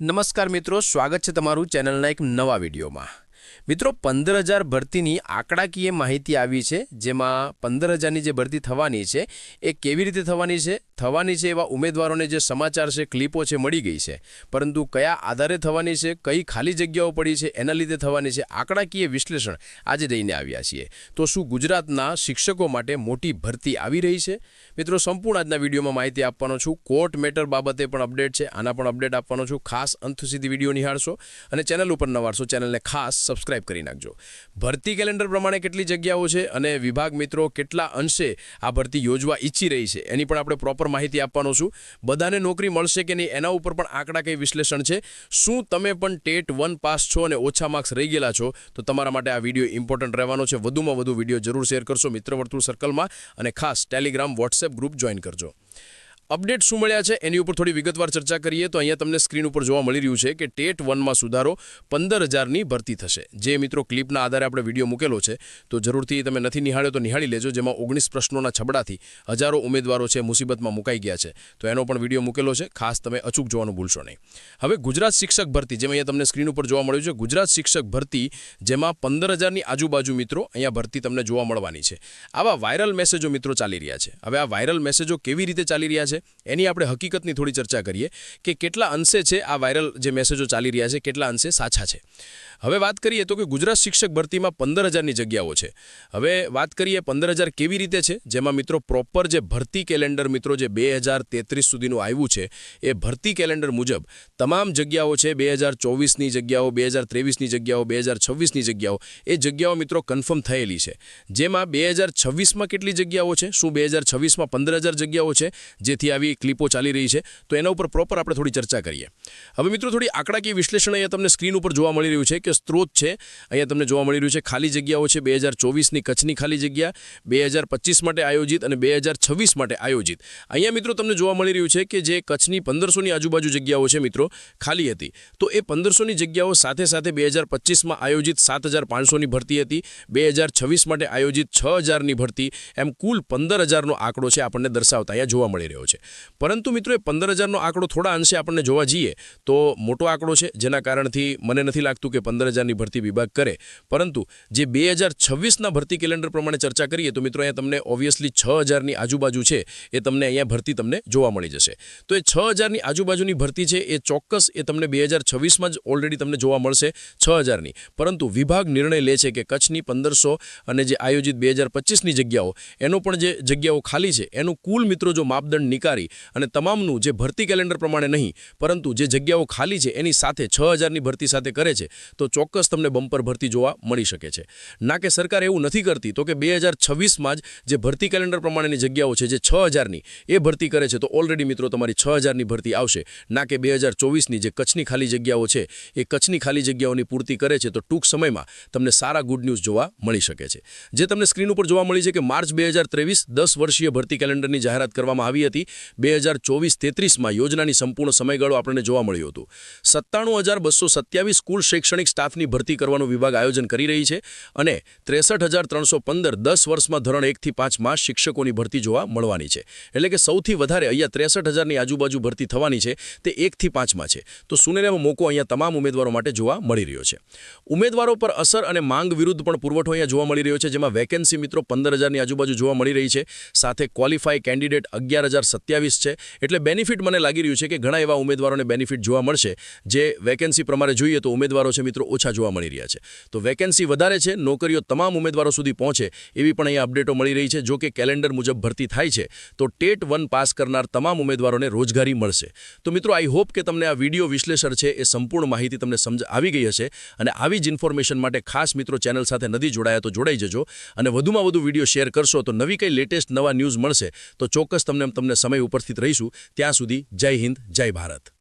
નમસ્કાર મિત્રો સ્વાગત છે તમારું ચેનલના એક નવા વિડીયોમાં. મિત્રો પંદર હજાર ભરતીની આંકડાકીય માહિતી આવી છે, જેમાં પંદર હજારની જે ભરતી થવાની છે, એ કેવી રીતે થવાની છે? થવાની છે એવા ઉમેદવારોને જે સમાચાર છે, ક્લિપો છે, મળી ગઈ છે. પરંતુ કયા આધારે થવાની છે, કઈ ખાલી જગ્યાઓ પડી છે, એના લીધે થવાની છે આંકડાકીય વિશ્લેષણ આજે લઈને આવ્યા છીએ. તો શું ગુજરાતના શિક્ષકો માટે મોટી ભરતી આવી રહી છે? મિત્રો, સંપૂર્ણ આજના વિડીયોમાં માહિતી આપવાનો છું. કોર્ટ મેટર બાબતે પણ અપડેટ છે. આના પણ અપડેટ આપવાનો છું. ખાસ અંત સુધી વીડિયો નિહાળશો અને ચેનલ ઉપર નવાડશો ચેનલને ખાસ સબસ્ક્રાઇબ કરી નાખજો. ભરતી કેલેન્ડર પ્રમાણે કેટલી જગ્યાઓ છે અને વિભાગ મિત્રો કેટલા અંશે આ ભરતી યોજવા ઈચ્છી રહી છે, એની પણ આપણે પ્રોપર માહિતી આપવાનો છું. બધાને નોકરી મળશે કે નહીં એના ઉપર પણ આંકડાકીય વિશ્લેષણ છે. શું તમે પણ ટેટ વન પાસ છો અને ઓછા માર્ક્સ રહી ગયેલા છો, તો તમારા માટે આ વીડિયો ઇમ્પોર્ટન્ટ રહેવાનો છે. વધુમાં વધુ વીડિયો જરૂર શેર કરશો મિત્ર વર્તુળ સર્કલમાં અને ખાસ ટેલિગ્રામ વોટ્સએપ ગ્રુપ જોઈન કરજો. અપડેટ શું મળ્યા છે એની ઉપર થોડી વિગતવાર ચર્ચા કરીએ તો અહીંયા તમને સ્ક્રીન ઉપર જોવા મળી રહ્યું છે કે ટેટ વનમાં સુધારો પંદર હજારની ભરતી થશે. જે મિત્રો ક્લિપના આધારે આપણે વીડિયો મૂકેલો છે, તો જરૂરથી તમે નથી નિહાળ્યો તો નિહાળી લેજો, જેમાં ઓગણીસ પ્રશ્નોના છબડાથી હજારો ઉમેદવારો છે મુસીબતમાં મુકાઈ ગયા છે. તો એનો પણ વીડિયો મૂકેલો છે, ખાસ તમે અચૂક જોવાનું ભૂલશો નહીં. હવે ગુજરાત શિક્ષક ભરતી, જેમ અહીંયા તમને સ્ક્રીન ઉપર જોવા મળ્યું છે, ગુજરાત શિક્ષક ભરતી, જેમાં પંદર હજારની આજુબાજુ મિત્રો અહીંયા ભરતી તમને જોવા મળવાની છે. આવા વાયરલ મેસેજો મિત્રો ચાલી રહ્યા છે. હવે આ વાયરલ મેસેજો કેવી રીતે ચાલી રહ્યા છે? એની આપણે હકીકતની થોડી ચર્ચા કરીએ કે કેટલા અંશે છે આ વાયરલ જે મેસેજો ચાલી રહ્યા છે, કેટલા અંશે સાચા છે. હવે વાત કરીએ તો કે ગુજરાત શિક્ષક ભરતીમાં પંદર હજારની જગ્યાઓ છે. હવે વાત કરીએ પંદર હજાર કેવી રીતે છે? જેમાં મિત્રો પ્રોપર જે ભરતી કેલેન્ડર મિત્રો જે બે હજાર તેત્રીસ સુધીનું આવ્યું છે, એ ભરતી કેલેન્ડર મુજબ તમામ જગ્યાઓ છે, બે હજાર ચોવીસની જગ્યાઓ, બે હજાર ત્રેવીસની જગ્યાઓ, બે હજાર છવ્વીસની જગ્યાઓ, એ જગ્યાઓ મિત્રો કન્ફર્મ થયેલી છે. જેમાં બે હજાર છવ્વીસમાં કેટલી જગ્યાઓ છે? શું બે હજાર છવ્વીસમાં પંદર હજાર જગ્યાઓ છે? જેથી આવી ક્લિપો ચાલી રહી છે. તો એના ઉપર પ્રોપર આપણે થોડી ચર્ચા કરીએ. હવે મિત્રો થોડી આંકડાકીય વિશ્લેષણ અહીંયા તમને સ્ક્રીન ઉપર જોવા મળી રહ્યું છે કે સ્ત્રોત છે. અહીંયા તમને જોવા મળી રહ્યું છે ખાલી જગ્યાઓ છે બે હજાર ચોવીસની કચ્છની ખાલી જગ્યા, બે હજાર પચીસ માટે આયોજિત અને બે હજાર છવ્વીસ માટે આયોજિત. અહીંયા મિત્રો તમને જોવા મળી રહ્યું છે કે જે કચ્છની પંદરસોની આજુબાજુ જગ્યાઓ છે મિત્રો ખાલી હતી. તો એ પંદરસોની જગ્યાઓ સાથે સાથે બે હજાર પચીસમાં આયોજિત સાત હજાર પાંચસોની ભરતી હતી. બે હજાર છવ્વીસ માટે આયોજિત છ હજારની ભરતી. એમ કુલ પંદર હજારનો આંકડો છે આપણને દર્શાવતા અહીંયા જોવા મળી રહ્યો છે. પરંતુ મિત્રો એ પંદર હજારનો આંકડો થોડા અંશે આપણને જોવા જઈએ તો મોટો આંકડો છે, જેના કારણથી મને નથી લાગતું કે પંદર હજારની ભરતી વિભાગ કરે. પરંતુ જે બે હજાર છવ્વીસના ભરતી કેલેન્ડર પ્રમાણે ચર્ચા કરીએ તો મિત્રો અહીંયા તમને ઓબ્વિયસલી છ હજારની આજુબાજુ છે, એ તમને અહીંયા ભરતી તમને જોવા મળી જશે. તો એ છ હજારની આજુબાજુની ભરતી છે, એ ચોક્કસ એ તમને બે હજાર છવ્વીસમાં જ ઓલરેડી તમને જોવા મળશે છ હજારની પરંતુ વિભાગ નિર્ણય લે છે કે કચ્છની પંદરસો અને જે આયોજિત બે હજાર પચીસની જગ્યાઓ, એનો પણ જે જગ્યાઓ ખાલી છે, એનું કુલ મિત્રો જો માપદંડ નિકારી અને તમામનું જે ભરતી કેલેન્ડર પ્રમાણે નહીં, પરંતુ જે જગ્યાઓ ખાલી છે એની સાથે છ હજારની ભરતી સાથે કરે છે, તો ચોક્કસ તમને બમ્પર ભરતી જોવા મળી શકે છે. ના કે સરકાર એવું નથી કરતી, તો કે બે હજાર છવ્વીસમાં જ જે ભરતી કેલેન્ડર પ્રમાણેની જગ્યાઓ છે, જે છ હજારની, એ ભરતી કરે છે, તો ઓલરેડી મિત્રો તમારી છ હજારની ભરતી આવશે. ના કે બે હજાર ચોવીસની જે કચ્છની ખાલી જગ્યાઓ છે, એ કચ્છની ખાલી જગ્યાઓની પૂર્તિ કરે છે, તો ટૂંક સમયમાં તમને સારા ગુડ ન્યૂઝ જોવા મળી શકે છે. જે તમને સ્ક્રીન ઉપર જોવા મળી છે કે માર્ચ બે હજાર ત્રેવીસ દસ વર્ષીય ભરતી કેલેન્ડરની જાહેરાત કરવામાં આવી હતી બે હજાર ચોવીસ તેત્રીસમાં યોજનાની સંપૂર્ણ સમયગાળો આપણને જોવા મળ્યું હતું. સત્તાણું હજાર બસો સત્યાવીસ કુલ શૈક્ષણિક સ્ટાફની ભરતી કરવાનું વિભાગ આયોજન કરી રહી છે અને ત્રેસઠ હજાર ત્રણસો પંદર દસ વર્ષમાં ધોરણ એકથી પાંચમાં શિક્ષકોની ભરતી જોવા મળવાની છે. એટલે કે સૌથી વધારે અહીંયા ત્રેસઠ હજારની આજુબાજુ ભરતી થવાની છે, તે એકથી પાંચમાં છે. તો સુનેરામાં મોકો અહીંયા તમામ ઉમેદવારો માટે જોવા મળી રહ્યો છે. ઉમેદવારો પર અસર અને માંગ વિરુદ્ધ પણ પુરવઠો અહીંયા જોવા મળી રહ્યો છે, જેમાં વેકેન્સી મિત્રો પંદર હજારની આજુબાજુ જોવા મળી રહી છે. સાથે ક્વોલિફાય કેન્ડિડેટ અગિયાર હજાર સત્યાવીસ છે. એટલે બેનિફિટ મને લાગી રહ્યું છે કે ઘણા એવા ઉમેદવારોને બેનિફિટ જોવા મળશે. જે વેકેન્સી પ્રમાણે જોઈએ તો ઉમેદવારો છે મિત્રો ઓછા જોવા મળી રહ્યા છે. તો વેકેન્સી વધારે છે, નોકરીઓ તમામ ઉમેદવારો સુધી પહોંચે એવી પણ અહીંયા અપડેટો મળી રહી છે. જો કે કેલેન્ડર મુજબ ભરતી થાય છે, તો ટેટ વન પાસ કરનાર તમામ ઉમેદવારોને રોજગારી મળશે. તો મિત્રો આઈ હોપ કે તમને આ વીડિયો વિશ્લેષણ છે એ સંપૂર્ણ માહિતી તમને સમજ આવી ગઈ હશે અને આવી જ ઇન્ફોર્મેશન માટે ખાસ મિત્રો ચેનલ સાથે નથી જોડાયા તો જોડાઈ જજો. અને વધુમાં વધુ વીડિયો શેર કરશો તો નવી કંઈ લેટેસ્ટ નવા ન્યૂઝ મળશે તો ચોક્કસ તમને તમને સમય ઉપસ્થિત રહીશું ત્યાં સુધી જય હિન્દ જય ભારત.